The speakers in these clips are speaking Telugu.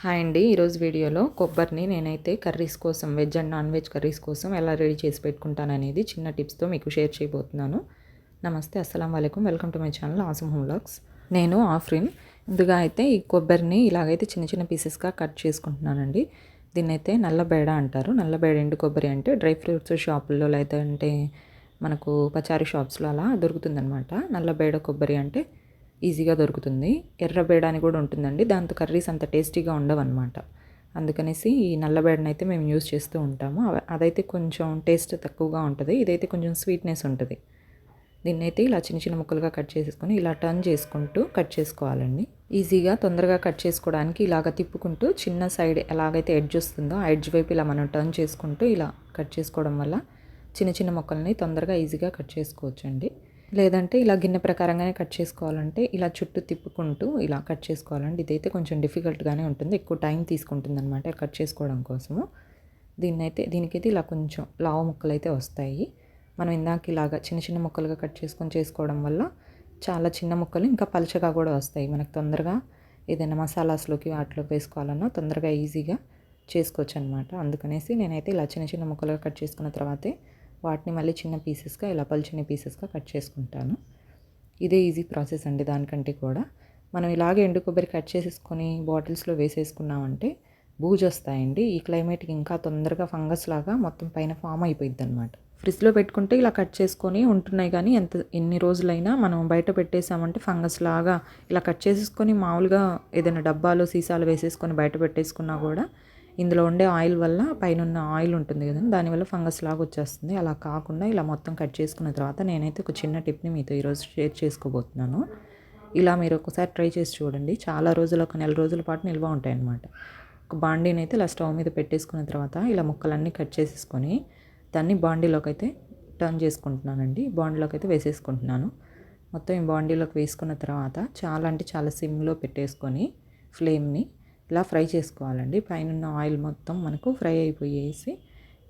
హాయ్ అండి. ఈరోజు వీడియోలో కొబ్బరిని నేనైతే కర్రీస్ కోసం veg and non veg curries కోసం ఎలా రెడీ చేసి పెట్టుకుంటాను అనేది చిన్న టిప్స్తో మీకు షేర్ చేయబోతున్నాను. నమస్తే అస్సలం వాలేకుమ్ welcome to my channel awesome హోమ్లాగ్స్ నేను ఆఫ్రిన్. ముందుగా అయితే ఈ కొబ్బరిని ఇలాగైతే చిన్న చిన్న పీసెస్గా కట్ చేసుకుంటున్నానండి. దీన్ని అయితే నల్ల బేడ అంటారు. నల్లబేడ ఎండు కొబ్బరి అంటే డ్రై ఫ్రూట్స్ షాపుల్లో లేదంటే మనకు పచారీ షాప్స్లో అలా దొరుకుతుందనమాట నల్ల బేడ కొబ్బరి అంటే ఈజీగా దొరుకుతుంది. ఎర్ర బేడ అని కూడా ఉంటుందండి. దాంతో కర్రీస్ అంత టేస్టీగా ఉండవన్నమాట. అందుకనేసి ఈ నల్లబేడని అయితే మేము యూజ్ చేస్తూ ఉంటాము. అదైతే కొంచెం టేస్ట్ తక్కువగా ఉంటుంది. ఇదైతే కొంచెం స్వీట్నెస్ ఉంటుంది. దీన్ని అయితే ఇలా చిన్న చిన్న ముక్కలుగా కట్ చేసేసుకొని ఇలా టర్న్ చేసుకుంటూ కట్ చేసుకోవాలండి. ఈజీగా తొందరగా కట్ చేసుకోవడానికి ఇలాగ తిప్పుకుంటూ చిన్న సైడ్ ఎలాగైతే ఎడ్జ్ వస్తుందో ఆ ఎడ్జ్ వైపు ఇలా మనం టర్న్ చేసుకుంటూ ఇలా కట్ చేసుకోవడం వల్ల చిన్న చిన్న ముక్కల్ని తొందరగా ఈజీగా కట్ చేసుకోవచ్చండి. లేదంటే ఇలా గిన్నె ప్రకారంగానే కట్ చేసుకోవాలంటే ఇలా చుట్టూ తిప్పుకుంటూ ఇలా కట్ చేసుకోవాలండి. ఇదైతే కొంచెం డిఫికల్ట్గానే ఉంటుంది. ఎక్కువ టైం తీసుకుంటుంది అనమాట కట్ చేసుకోవడం కోసము. దీన్నైతే దీనికైతే ఇలా కొంచెం లావు ముక్కలు అయితే వస్తాయి. మనం ఇందాక ఇలాగా చిన్న చిన్న ముక్కలుగా కట్ చేసుకొని చేసుకోవడం వల్ల చాలా చిన్న ముక్కలు ఇంకా పలచగా కూడా వస్తాయి. మనకు తొందరగా ఏదైనా మసాలాస్లోకి వాటిలోకి వేసుకోవాలన్నా తొందరగా ఈజీగా చేసుకోవచ్చు అనమాట అందుకనేసి నేనైతే ఇలా చిన్న చిన్న ముక్కలుగా కట్ చేసుకున్న తర్వాతే వాటిని మళ్ళీ చిన్న పీసెస్గా ఇలా పలుచని పీసెస్గా కట్ చేసుకుంటాను. ఇదే ఈజీ ప్రాసెస్ అండి దానికంటే కూడా. మనం ఇలాగే ఎండు కొబ్బరి కట్ చేసేసుకొని బాటిల్స్లో వేసేసుకున్నామంటే బూజు వస్తాయండి. ఈ క్లైమేట్కి ఇంకా తొందరగా ఫంగస్ లాగా మొత్తం పైన ఫామ్ అయిపోయింది అనమాట ఫ్రిడ్జ్లో పెట్టుకుంటే ఇలా కట్ చేసుకొని ఉంటున్నాయి కానీ ఎంత ఎన్ని రోజులైనా మనం బయట పెట్టేసామంటే ఫంగస్ లాగా ఇలా కట్ చేసేసుకొని మామూలుగా ఏదైనా డబ్బాలో సీసాలు వేసేసుకొని బయట పెట్టేసుకున్నా కూడా ఇందులో ఉండే ఆయిల్ వల్ల పైన ఉన్న ఆయిల్ ఉంటుంది కదండి దానివల్ల ఫంగస్ లాగా వచ్చేస్తుంది. అలా కాకుండా ఇలా మొత్తం కట్ చేసుకున్న తర్వాత నేనైతే ఒక చిన్న టిప్ని మీతో ఈరోజు షేర్ చేసుకోబోతున్నాను. ఇలా మీరు ఒకసారి ట్రై చేసి చూడండి. చాలా రోజులు ఒక నెల రోజుల పాటు నిల్వ ఉంటాయన్నమాట. ఒక బాండీని అయితే ఇలా స్టవ్ మీద పెట్టేసుకున్న తర్వాత ఇలా ముక్కలన్నీ కట్ చేసేసుకొని దాన్ని బాండీలోకి అయితే టర్న్ చేసుకుంటున్నానండి. బాండీలోకి అయితే వేసేసుకుంటున్నాను. మొత్తం ఈ బాండీలోకి వేసుకున్న తర్వాత చాలా అంటే చాలా సిమ్లో పెట్టేసుకొని ఫ్లేమ్ని ఇలా ఫ్రై చేసుకోవాలండి. పైన ఉన్న ఆయిల్ మొత్తం మనకు ఫ్రై అయిపోయేసి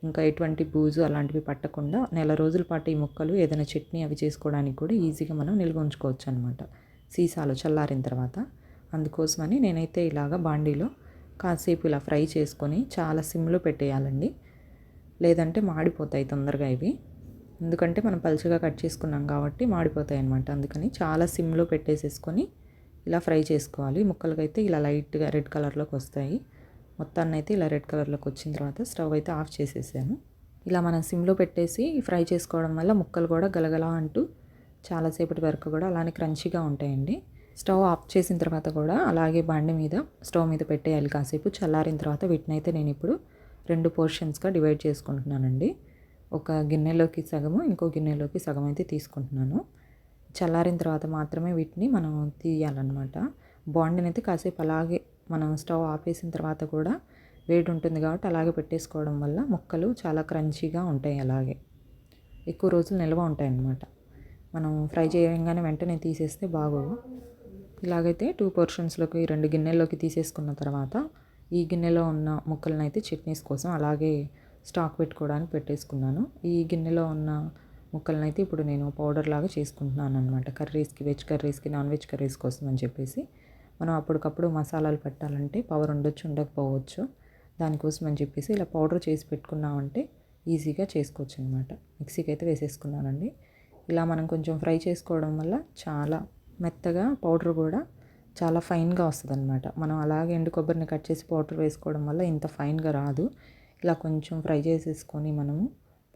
ఇంకా ఎటువంటి బూజు అలాంటివి పట్టకుండా నెల రోజుల పాటు ఈ ముక్కలు ఏదైనా చట్నీ అవి చేసుకోవడానికి కూడా ఈజీగా మనం నిల్వ ఉంచుకోవచ్చు అనమాట సీసాలో చల్లారిన తర్వాత అందుకోసమని నేనైతే ఇలాగ బాండీలో కాసేపు ఇలా ఫ్రై చేసుకొని చాలా సిమ్లో పెట్టేయాలండి. లేదంటే మాడిపోతాయి తొందరగా ఇవి. ఎందుకంటే మనం పలుచగా కట్ చేసుకున్నాం కాబట్టి మాడిపోతాయి అనమాట అందుకని చాలా సిమ్లో పెట్టేసేసుకొని ఇలా ఫ్రై చేసుకోవాలి. ముక్కలకైతే ఇలా లైట్గా రెడ్ కలర్లోకి వస్తాయి. మొత్తాన్ని అయితే ఇలా రెడ్ కలర్లోకి వచ్చిన తర్వాత స్టవ్ అయితే ఆఫ్ చేసేసాను. ఇలా మనం సిమ్లో పెట్టేసి ఫ్రై చేసుకోవడం వల్ల ముక్కలు కూడా గలగలా అంటూ చాలాసేపటి వరకు కూడా అలానే క్రంచీగా ఉంటాయండి. స్టవ్ ఆఫ్ చేసిన తర్వాత కూడా అలాగే బండి మీద స్టవ్ మీద పెట్టేయాలి కాసేపు. చల్లారిన తర్వాత వీటిని అయితే నేను ఇప్పుడు రెండు పోర్షన్స్గా డివైడ్ చేసుకుంటున్నానండి. ఒక గిన్నెలోకి సగము ఇంకో గిన్నెలోకి సగం అయితే తీసుకుంటున్నాను. చల్లారిన తర్వాత మాత్రమే వీటిని మనం తీయాలన్నమాట. బాండీని అయితే కాసేపు అలాగే మనం స్టవ్ ఆపేసిన తర్వాత కూడా వేడి ఉంటుంది కాబట్టి అలాగే పెట్టేసుకోవడం వల్ల ముక్కలు చాలా క్రంచీగా ఉంటాయి అలాగే. ఎక్కువ రోజులు నిల్వ ఉంటాయి అన్నమాట మనం ఫ్రై చేయగానే వెంటనే తీసేస్తే బాగోవు. ఇలాగైతే టూ పోర్షన్స్లోకి రెండు గిన్నెల్లోకి తీసేసుకున్న తర్వాత ఈ గిన్నెలో ఉన్న ముక్కలను అయితే చట్నీస్ కోసం అలాగే స్టాక్ పెట్టుకోవడానికి పెట్టేసుకున్నాను. ఈ గిన్నెలో ఉన్న ముక్కలను అయితే ఇప్పుడు నేను పౌడర్ లాగా చేసుకుంటున్నాను అనమాట కర్రీస్కి వెజ్ కర్రీస్కి నాన్ వెజ్ కర్రీస్ కోసం అని చెప్పేసి. మనం అప్పటికప్పుడు మసాలాలు పెట్టాలంటే పవర్ ఉండొచ్చు ఉండకపోవచ్చు. దానికోసం అని చెప్పేసి ఇలా పౌడర్ చేసి పెట్టుకున్నామంటే ఈజీగా చేసుకోవచ్చు అనమాట మిక్సీకి అయితే వేసేసుకున్నానండి. ఇలా మనం కొంచెం ఫ్రై చేసుకోవడం వల్ల చాలా మెత్తగా పౌడర్ కూడా చాలా ఫైన్గా వస్తుంది అనమాట మనం అలాగే ఎండు కొబ్బరిని కట్ చేసి పౌడర్ వేసుకోవడం వల్ల ఇంత ఫైన్గా రాదు. ఇలా కొంచెం ఫ్రై చేసేసుకొని మనము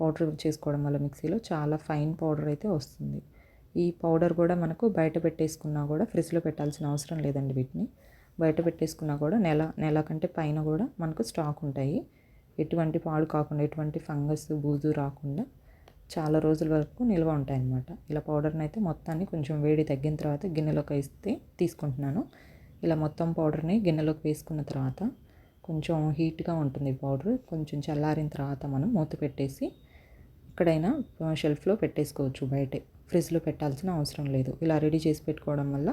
పౌడర్ చేసుకోవడం వల్ల మిక్సీలో చాలా ఫైన్ పౌడర్ అయితే వస్తుంది. ఈ పౌడర్ కూడా మనకు బయట పెట్టేసుకున్నా కూడా ఫ్రిడ్జ్లో పెట్టాల్సిన అవసరం లేదండి వీటిని. బయట పెట్టేసుకున్నా కూడా నెల నెల కంటే పైన కూడా మనకు స్టాక్ ఉంటాయి. ఎటువంటి పాడు కాకుండా ఎటువంటి ఫంగస్ బూజు రాకుండా చాలా రోజుల వరకు నిల్వ ఉంటాయి అన్నమాట ఇలా పౌడర్ని అయితే మొత్తాన్ని కొంచెం వేడి తగ్గిన తర్వాత గిన్నెలోకి వేస్తే తీసుకుంటున్నాను. ఇలా మొత్తం పౌడర్ని గిన్నెలోకి వేసుకున్న తర్వాత కొంచెం హీట్గా ఉంటుంది పౌడర్. కొంచెం చల్లారిన తర్వాత మనం మూత పెట్టేసి ఎక్కడైనా షెల్ఫ్లో పెట్టేసుకోవచ్చు బయటే. ఫ్రిడ్జ్లో పెట్టాల్సిన అవసరం లేదు. ఇలా రెడీ చేసి పెట్టుకోవడం వల్ల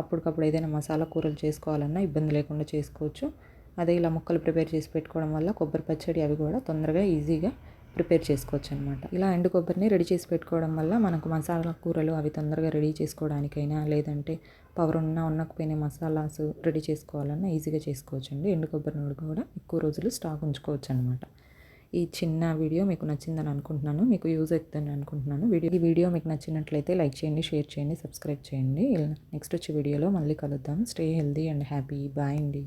అప్పటికప్పుడు ఏదైనా మసాలా కూరలు చేసుకోవాలన్నా ఇబ్బంది లేకుండా చేసుకోవచ్చు. అదే ఇలా ముక్కలు ప్రిపేర్ చేసి పెట్టుకోవడం వల్ల కొబ్బరి పచ్చడి అవి కూడా తొందరగా ఈజీగా ప్రిపేర్ చేసుకోవచ్చు అనమాట ఇలా ఎండు కొబ్బరిని రెడీ చేసి పెట్టుకోవడం వల్ల మనకు మసాలా కూరలు అవి తొందరగా రెడీ చేసుకోవడానికైనా లేదంటే పవర్ ఉన్నా ఉన్నకపోయినా మసాలాస్ రెడీ చేసుకోవాలన్నా ఈజీగా చేసుకోవచ్చండి. ఎండు కొబ్బరి కూడా ఎక్కువ రోజులు స్టాక్ ఉంచుకోవచ్చు అనమాట ఈ చిన్న వీడియో మీకు నచ్చిందని అనుకుంటున్నాను. మీకు యూజ్ అవుతుందని అనుకుంటున్నాను. వీడియో ఈ వీడియో మీకు నచ్చినట్లయితే లైక్ చేయండి షేర్ చేయండి సబ్స్క్రైబ్ చేయండి. నెక్స్ట్ వచ్చే వీడియోలో మళ్ళీ కలుద్దాం. Stay healthy and happy. Bye అండి.